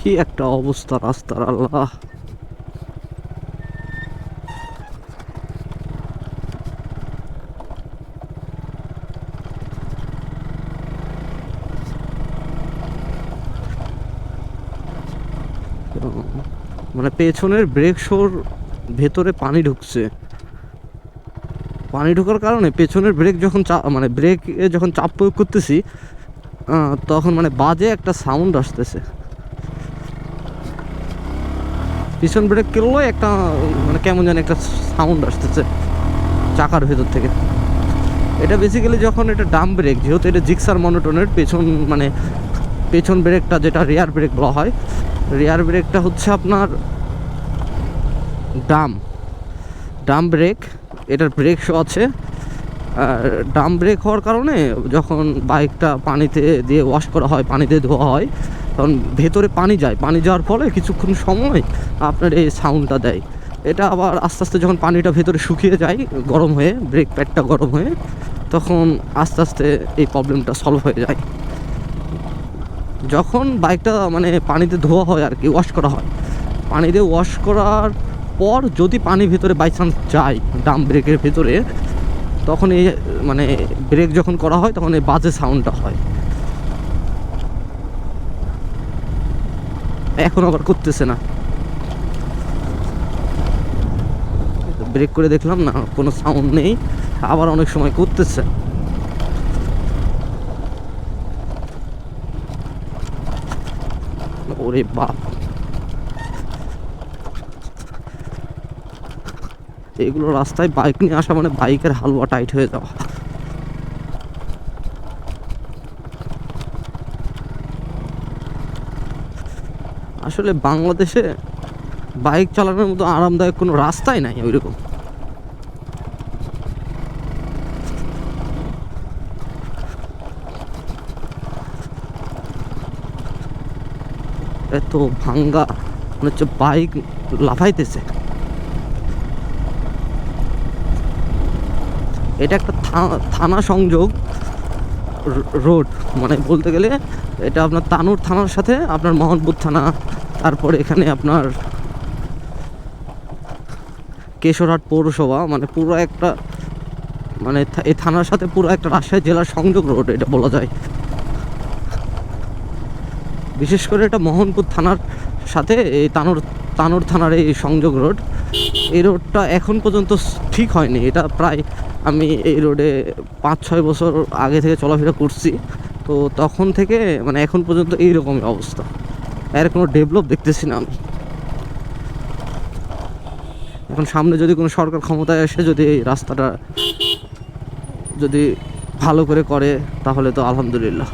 কি একটা অবস্থা রাস্তার, আল্লাহ। মানে পেছনের ব্রেক শোর ভেতরে পানি ঢুকছে। পানি ঢোকার কারণে পেছনের ব্রেক যখন চা মানে ব্রেক যখন চাপ প্রয়োগ করতেছি তখন মানে বাজে একটা সাউন্ড আসতেছে। পিছন ব্রেক করলেও একটা মানে কেমন জানি একটা সাউন্ড আসতেছে চাকার ভেতর থেকে। এটা বেসিক্যালি যখন এটা ডাম ব্রেক যেহেতু এটা জিক্সার মনোটনের পেছন মানে পেছন ব্রেকটা যেটা রেয়ার ব্রেক বলা হয় রেয়ার ব্রেকটা হচ্ছে আপনার ডাম ডাম ব্রেক এটার ব্রেক শো আছে। আর ডাম ব্রেক হওয়ার কারণে যখন বাইকটা পানিতে দিয়ে ওয়াশ করা হয়, পানিতে ধোয়া হয়, তখন ভেতরে পানি যায়। পানি যাওয়ার ফলে কিছুক্ষণ সময় আপনার এই সাউন্ডটা দেয়। এটা আবার আস্তে আস্তে যখন পানিটা ভেতরে শুকিয়ে যায়, গরম হয়ে ব্রেক প্যাডটা গরম হয়ে, তখন আস্তে আস্তে এই প্রবলেমটা সলভ হয়ে যায়। যখন বাইকটা মানে পানিতে ধোয়া হয় আর কি ওয়াশ করা হয়, পানিতে ওয়াশ করার পর যদি পানি ভেতরে বাই চান্স যায়, ডাম ব্রেকের ভেতরে তখন এই মানে ব্রেক যখন করা হয়, তখন এই বাজে সাউন্ডটা হয়। এখন আবার করতেছে না। ব্রেক করে দেখলাম, না, কোনো সাউন্ড নেই। আবার অনেক সময় করতেছে। ওরে বাপ। এগুলো রাস্তায় বাইক নিয়ে আসা মানে বাইকের হালুয়া টাইট হয়ে যাওয়া। আসলে বাংলাদেশে বাইক চালানোর মতো আরামদায়ক কোনো রাস্তাই নাই ওইরকম। এত ভাঙ্গা মনে হচ্ছে বাইক লাফাইতেছে। এটা একটা থানা সংযোগ রোড। মানে বলতে গেলে এটা আপনার তানুর থানার সাথে আপনার মোহনপুর থানা, তারপরে এখানে আপনার কেশরহাট পৌরসভা। মানে পুরো একটা মানে এই থানার সাথে পুরো একটা রাজশাহী জেলার সংযোগ রোড এটা বলা যায়। বিশেষ করে এটা মোহনপুর থানার সাথে এই তানোর তানোর থানার এই সংযোগ রোড। এই রোডটা এখন পর্যন্ত ঠিক হয়নি। এটা প্রায় আমি এই রোডে পাঁচ, ছয় বছর আগে থেকে চলাফেরা করছি। তো তখন থেকে মানে এখন পর্যন্ত এইরকমই অবস্থা। এর কোনো ডেভেলপ দেখতেছি না আমি। এখন সামনে যদি কোনো সরকার ক্ষমতায় এসে যদি এই রাস্তাটা যদি ভালো করে করে, তাহলে তো আলহামদুলিল্লাহ।